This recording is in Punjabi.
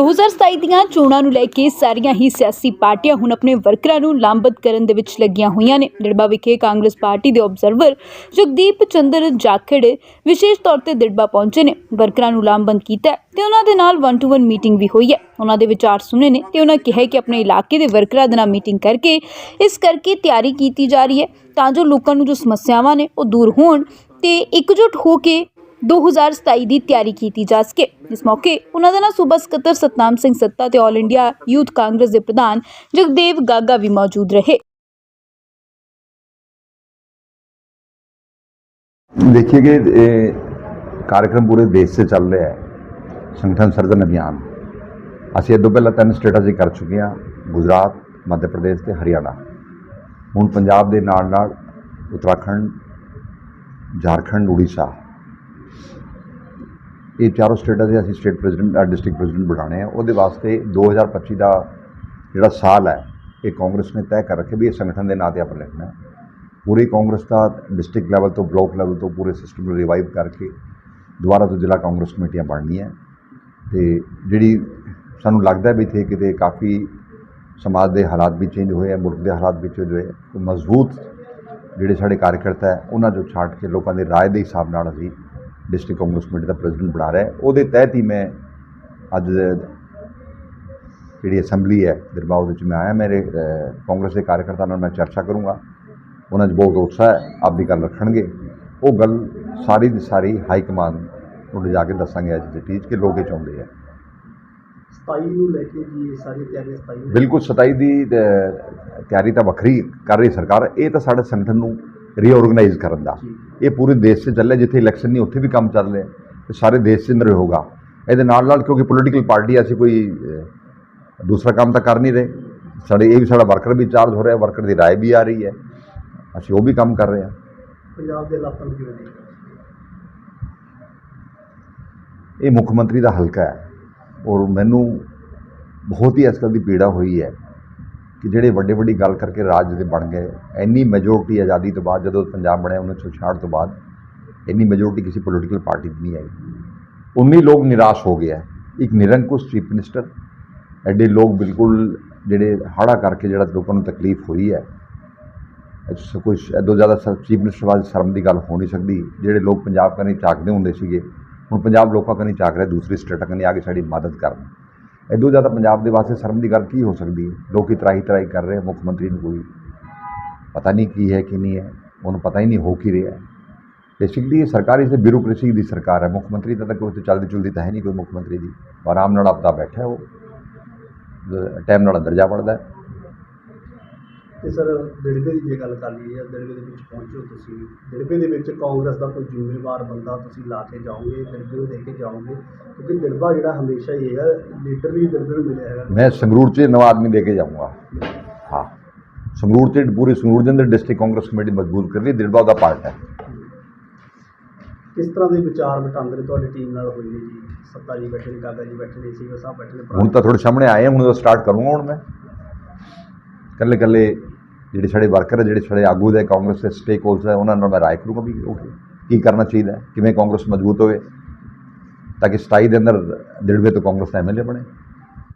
2027 ਦੀਆਂ ਚੋਣਾਂ ਨੂੰ ਲੈ ਕੇ ਸਾਰੀਆਂ ਹੀ ਸਿਆਸੀ ਪਾਰਟੀਆਂ ਹੁਣ ਆਪਣੇ ਵਰਕਰਾਂ ਨੂੰ ਲਾਮਬੱਧ ਕਰਨ ਦੇ ਵਿੱਚ ਲੱਗੀਆਂ ਹੋਈਆਂ ਨੇ। ਦਿੜਬਾ ਵਿਖੇ ਕਾਂਗਰਸ ਪਾਰਟੀ ਦੇ ਆਬਜ਼ਰਵਰ ਜਗਦੀਪ ਚੰਦਰ ਜਾਖੜ ਵਿਸ਼ੇਸ਼ ਤੌਰ ਤੇ ਦਿੜਬਾ ਪਹੁੰਚੇ ਨੇ। ਵਰਕਰਾਂ ਨੂੰ ਲਾਮਬੰਦ ਕੀਤਾ ਹੈ ਤੇ ਉਹਨਾਂ ਦੇ ਨਾਲ 1 ਟੂ 1 ਮੀਟਿੰਗ ਵੀ ਹੋਈ ਹੈ। ਉਹਨਾਂ ਦੇ ਵਿਚਾਰ ਸੁਣੇ ਨੇ ਤੇ ਉਹਨਾਂ ਕਿਹਾ ਕਿ ਆਪਣੇ ਇਲਾਕੇ ਦੇ ਵਰਕਰਾਂ ਦੇ ਨਾਲ ਮੀਟਿੰਗ ਕਰਕੇ ਇਸ ਕਰਕੇ ਤਿਆਰੀ ਕੀਤੀ ਜਾ ਰਹੀ ਹੈ ਤਾਂ ਜੋ ਲੋਕਾਂ ਨੂੰ ਜੋ ਸਮੱਸਿਆਵਾਂ ਨੇ ਉਹ ਦੂਰ ਹੋਣ ਤੇ ਇਕਜੁੱਟ ਹੋ ਕੇ 2027 ਦੀ ਤਿਆਰੀ ਕੀਤੀ ਜਾ ਸਕੇ ਇਸ ਮੌਕੇ ਉਹਨਾਂ ਦੇ ਨਾਲ ਸੂਬਾ ਸਕੱਤਰ ਸਤਨਾਮ ਸਿੰਘ ਸੱਤਾ ਤੇ ਆਲ ਇੰਡੀਆ ਯੂਥ ਕਾਂਗਰਸ ਦੇ ਪ੍ਰਧਾਨ ਜਗਦੇਵ ਗਾਗਾ ਵੀ ਮੌਜੂਦ ਰਹੇ देखिए कि ये कार्यक्रम पूरे देश से ਚੱਲ ਰਿਹਾ ਹੈ ਸੰਗਠਨ ਸਰਜਨ ਅਭਿਆਨ ਅਸੀਂ ਇਹ ਤੋਂ ਪਹਿਲਾਂ ਤਿੰਨ ਸਟੇਟਾਂ 'ਚ ਕਰ ਚੁੱਕੇ ਹਾਂ ਗੁਜਰਾਤ ਮੱਧ ਪ੍ਰਦੇਸ਼ ਤੇ ਹਰਿਆਣਾ ਹੁਣ ਪੰਜਾਬ ਦੇ ਨਾਲ ਨਾਲ ਉੱਤਰਾਖੰਡ ਝਾਰਖੰਡ ਉੜੀਸਾ ਇਹ ਚਾਰੋਂ ਸਟੇਟਾਂ ਦੇ ਅਸੀਂ ਸਟੇਟ ਪ੍ਰੈਜ਼ੀਡੈਂਟ ਡਿਸਟ੍ਰਿਕਟ ਪ੍ਰੈਜ਼ੀਡੈਂਟ ਬਣਾਣੇ ਆ। ਉਹਦੇ ਵਾਸਤੇ 2025 ਦਾ ਜਿਹੜਾ ਸਾਲ ਹੈ, ਇਹ ਕਾਂਗਰਸ ਨੇ ਤੈਅ ਕਰ ਰੱਖਿਆ ਵੀ ਇਹ ਸੰਗਠਨ ਦੇ ਨਾਂ ਤੇ ਆਪਾਂ ਲੈਣਾ ਪੂਰੀ ਕਾਂਗਰਸ ਦਾ ਡਿਸਟ੍ਰਿਕਟ ਲੈਵਲ ਤੋਂ, ਬਲਾਕ ਲੈਵਲ ਤੋਂ ਪੂਰੇ ਸਿਸਟਮ ਨੂੰ ਰਿਵਾਈਵ ਕਰਕੇ ਦੁਬਾਰਾ ਤੋਂ ਜ਼ਿਲ੍ਹਾ ਕਾਂਗਰਸ ਕਮੇਟੀਆਂ ਬਣਨੀਆਂ ਤੇ ਜਿਹੜੀ ਸਾਨੂੰ ਲੱਗਦਾ ਵੀ ਥੇ ਕਿਤੇ ਕਾਫੀ ਸਮਾਜ ਦੇ ਹਾਲਾਤ ਵੀ ਚੇਂਜ ਹੋਏ ਹੈ ਮੁਲਕ ਦੇ ਹਾਲਾਤ ਵੀ ਚੇਂਜ ਹੋਏ ਮਜ਼ਬੂਤ ਜਿਹੜੇ ਸਾਡੇ ਕਾਰਜਕਰਤਾ ਹੈ, ਉਹਨਾਂ ਜੋ ਛਾਟ ਕੇ ਲੋਕਾਂ ਦੇ ਰਾਏ ਦੇ ਹਿਸਾਬ ਨਾਲ ਅਸੀਂ ਡਿਸਟ੍ਰਿਕਟ ਕਾਂਗਰਸ ਕਮੇਟੀ ਦਾ ਪ੍ਰੈਜ਼ੀਡੈਂਟ ਬਣਾ ਰਹੇ ਉਹਦੇ ਤਹਿਤ ਹੀ ਮੈਂ ਅੱਜ ਜਿਹੜੀ ਅਸੈਂਬਲੀ ਹੈ ਦਰਬਾਰ ਵਿੱਚ ਮੈਂ ਆਇਆ। ਮੇਰੇ ਕਾਂਗਰਸ ਦੇ ਕਾਰਜਕਰਤਾ ਨਾਲ ਮੈਂ ਚਰਚਾ ਕਰੂੰਗਾ। ਉਹਨਾਂ 'ਚ ਬਹੁਤ ਉਤਸ਼ਾਹ ਹੈ ਆਪਦੀ ਗੱਲ ਰੱਖਣਗੇ। ਉਹ ਗੱਲ ਸਾਰੀ ਦੀ ਸਾਰੀ ਹਾਈ ਕਮਾਂਡ ਨੂੰ ਲਿਜਾ ਕੇ ਦੱਸਾਂਗੇ ਅੱਜ ਦੀ ਟੀਚ ਕਿ ਲੋਕ ਇਹ ਚਾਹੁੰਦੇ ਆ। 27 ਨੂੰ ਲੈ ਕੇ ਜੀ ਸਾਰੀ ਤਿਆਰੀਆਂ 27 ਨੂੰ ਬਿਲਕੁਲ 27 ਦੀ ਤਿਆਰੀ ਤਾਂ ਵੱਖਰੀ ਕਰ ਰਹੀ ਸਰਕਾਰ। ਇਹ ਤਾਂ ਸਾਡੇ ਸੰਗਠਨ ਨੂੰ ਰੀਆਰਗੇਨਾਈਜ਼ ਕਰਨ ਦਾ ਇਹ ਪੂਰੇ ਦੇਸ਼ 'ਚ ਚੱਲੇ ਜਿੱਥੇ ਇਲੈਕਸ਼ਨ ਨਹੀਂ ਉੱਥੇ ਵੀ ਕੰਮ ਚੱਲ ਰਿਹਾ ਤੇ ਸਾਰੇ ਦੇਸ਼ 'ਚ ਅੰਦਰ ਹੋਗਾ ਇਹਦੇ ਨਾਲ ਨਾਲ ਕਿਉਂਕਿ ਪੋਲੀਟੀਕਲ ਪਾਰਟੀ ਅਸੀਂ ਕੋਈ ਅ, ਦੂਸਰਾ ਕੰਮ ਤਾਂ ਕਰ ਨਹੀਂ ਰਹੇ ਸਾਡੇ ਇਹ ਵੀ ਸਾਡਾ ਵਰਕਰ ਵੀ ਚਾਰਜ ਹੋ ਰਿਹਾ ਵਰਕਰ ਦੀ رائے ਵੀ ਆ ਰਹੀ ਹੈ ਅਸੀਂ ਉਹ ਵੀ ਕੰਮ ਕਰ ਰਹੇ ਹਾਂ ਪੰਜਾਬ ਦੇ ਹਾਲਾਤਾਂ ਨੂੰ ਕਿਵੇਂ ਦੇਖਦੇ ਇਹ ਮੁੱਖ ਮੰਤਰੀ ਦਾ ਹਲਕਾ ਹੈ ਔਰ ਮੈਨੂੰ ਬਹੁਤ ਹੀ ਇਸ ਗੱਲ ਦੀ ਪੀੜਾ ਹੋਈ ਹੈ ਕਿ ਜਿਹੜੇ ਵੱਡੇ ਵੱਡੀ ਗੱਲ ਕਰਕੇ ਰਾਜ ਦੇ ਬਣ ਗਏ, ਇੰਨੀ ਮੈਜੋਰਟੀ ਆਜ਼ਾਦੀ ਤੋਂ ਬਾਅਦ ਜਦੋਂ ਪੰਜਾਬ ਬਣਿਆ 1966 ਤੋਂ ਬਾਅਦ, ਇੰਨੀ ਮੈਜੋਰਟੀ ਕਿਸੇ ਪੋਲੀਟੀਕਲ ਪਾਰਟੀ ਦੀ ਨਹੀਂ ਆਈ। ਉਨੀ ਲੋਕ ਨਿਰਾਸ਼ ਹੋ ਗਏ ਹੈ ਇੱਕ ਨਿਰੰਕੁਸ਼ ਚੀਫ ਮਿਨਿਸਟਰ ਐਡੇ ਲੋਕ ਬਿਲਕੁਲ ਜਿਹੜੇ ਹਾੜਾ ਕਰਕੇ ਜਿਹੜਾ ਲੋਕਾਂ ਨੂੰ ਤਕਲੀਫ ਹੋਈ ਹੈ ਇਹ 'ਚ ਕੋਈ ਐਦੋਂ ਜ਼ਿਆਦਾ ਚੀਫ ਮਿਨਿਸਟਰ ਵਾਲੀ ਸ਼ਰਮ ਦੀ ਗੱਲ ਹੋ ਨਹੀਂ ਸਕਦੀ। ਜਿਹੜੇ ਲੋਕ ਪੰਜਾਬ ਕਨੀ ਝਾਕਦੇ ਹੁੰਦੇ ਸੀਗੇ, ਹੁਣ ਪੰਜਾਬ ਲੋਕਾਂ ਕਨੀ ਝਾਕ ਰਿਹਾ, ਦੂਸਰੀ ਸਟੇਟਾਂ ਕਨੀ ਆ ਕੇ ਸਾਡੀ ਮਦਦ ਕਰਨ। ਐਦੋਂ ਜ਼ਿਆਦਾ ਪੰਜਾਬ ਦੇ ਵਾਸਤੇ ਸ਼ਰਮ ਦੀ ਗੱਲ ਕੀ ਹੋ ਸਕਦੀ ਹੈ? ਲੋਕੀ ਤਰਾਈ ਤਰਾਈ ਕਰ ਰਹੇ ਮੁੱਖ ਮੰਤਰੀ ਨੂੰ ਕੋਈ ਪਤਾ ਨਹੀਂ ਕੀ ਹੈ, ਕੀ ਨਹੀਂ ਹੈ, ਉਹਨੂੰ ਪਤਾ ਹੀ ਨਹੀਂ ਹੋ ਕੀ ਰਿਹਾ। ਬੇਸਿਕਲੀ ਸਰਕਾਰ ਸਰਕਾਰੀ ਬਿਊਰੋਕ੍ਰੇਸੀ ਦੀ ਸਰਕਾਰ ਹੈ, ਮੁੱਖ ਮੰਤਰੀ ਤਾਂ ਕੋਈ ਉੱਥੇ ਚੱਲਦੀ ਚੁਲਦੀ ਤਾਂ ਹੈ ਨਹੀਂ ਕੋਈ ਮੁੱਖ ਮੰਤਰੀ ਦੀ। ਆਰਾਮ ਨਾਲ ਆਪਦਾ ਬੈਠਾ ਉਹ। ਟਾਈਮ ਨਾਲ ਦਰਜਾ ਜਾ ਤੇ ਸਰ ਦਿੜਬੇ ਦੀ ਜੇ ਗੱਲ ਕਰ ਲਈਏ ਦਿੜਬੇ ਦੇ ਵਿੱਚ ਪਹੁੰਚੋ ਤੁਸੀਂ ਦਿੜਬੇ ਦੇ ਵਿੱਚ ਕਾਂਗਰਸ ਦਾ ਕੋਈ ਜ਼ਿੰਮੇਵਾਰ ਬੰਦਾ ਤੁਸੀਂ ਲਾ ਕੇ ਜਾਓਗੇ ਦਿੜਬੇ ਨੂੰ ਦੇ ਕੇ ਜਾਓਗੇ? ਕਿਉਂਕਿ ਦਿੜਬਾ ਜਿਹੜਾ ਹਮੇਸ਼ਾ ਹੀ ਹੈਗਾ ਲੀਡਰ ਵੀ ਦਿੜਬੇ ਨੂੰ ਮਿਲਿਆ ਹੈਗਾ। ਮੈਂ ਸੰਗਰੂਰ 'ਚ ਨਵਾਂ ਆਦਮੀ ਦੇ ਕੇ ਜਾਊਂਗਾ। ਹਾਂ। ਸੰਗਰੂਰ 'ਚ ਪੂਰੀ ਸੰਗਰੂਰ ਦੇ ਅੰਦਰ ਡਿਸਟ੍ਰਿਕਟ ਕਾਂਗਰਸ ਕਮੇਟੀ ਮਜ਼ਬੂਤ ਕਰ ਰਹੀ ਦਿਲਬਾ ਦਾ ਪਾਰਟ ਹੈ। ਕਿਸ ਤਰ੍ਹਾਂ ਦੇ ਵਿਚਾਰ ਵਟਾਂਦਰੇ ਤੁਹਾਡੀ ਟੀਮ ਨਾਲ ਹੋਏ ਨੇ ਜੀ? ਸੱਤਾ ਜੀ ਬੈਠੇ ਨੇ ਕਾਕਾ ਜੀ ਬੈਠੇ ਨੇ ਸੀਗਾ ਸਾਹਿਬ ਬੈਠੇ ਨੇ ਹੁਣ ਤਾਂ ਤੁਹਾਡੇ ਸਾਹਮਣੇ ਆਏ ਹੁਣ ਤਾਂ ਸਟਾਰਟ ਕਰੂੰਗਾ ਹੁਣ ਮੈਂ। ਕੱਲੇ ਕੱਲੇ ਜਿਹੜੇ ਸਾਡੇ ਵਰਕਰ ਹੈ ਜਿਹੜੇ ਸਾਡੇ ਆਗੂ ਦੇ ਕਾਂਗਰਸ ਦੇ ਸਟੇਕ ਹੋਲਡਰਸ ਹੈ ਉਹਨਾਂ ਨਾਲ ਮੈਂ ਰਾਏ ਕਰੂੰਗਾ ਵੀ ਓਕੇ ਕੀ ਕਰਨਾ ਚਾਹੀਦਾ ਕਿਵੇਂ ਕਾਂਗਰਸ ਮਜ਼ਬੂਤ ਹੋਵੇ, ਤਾਂ ਕਿ 27 ਦੇ ਅੰਦਰ ਦਿੜਵੇ ਤੋਂ ਕਾਂਗਰਸ ਦਾ ਐਮਐਲਏ ਬਣੇ।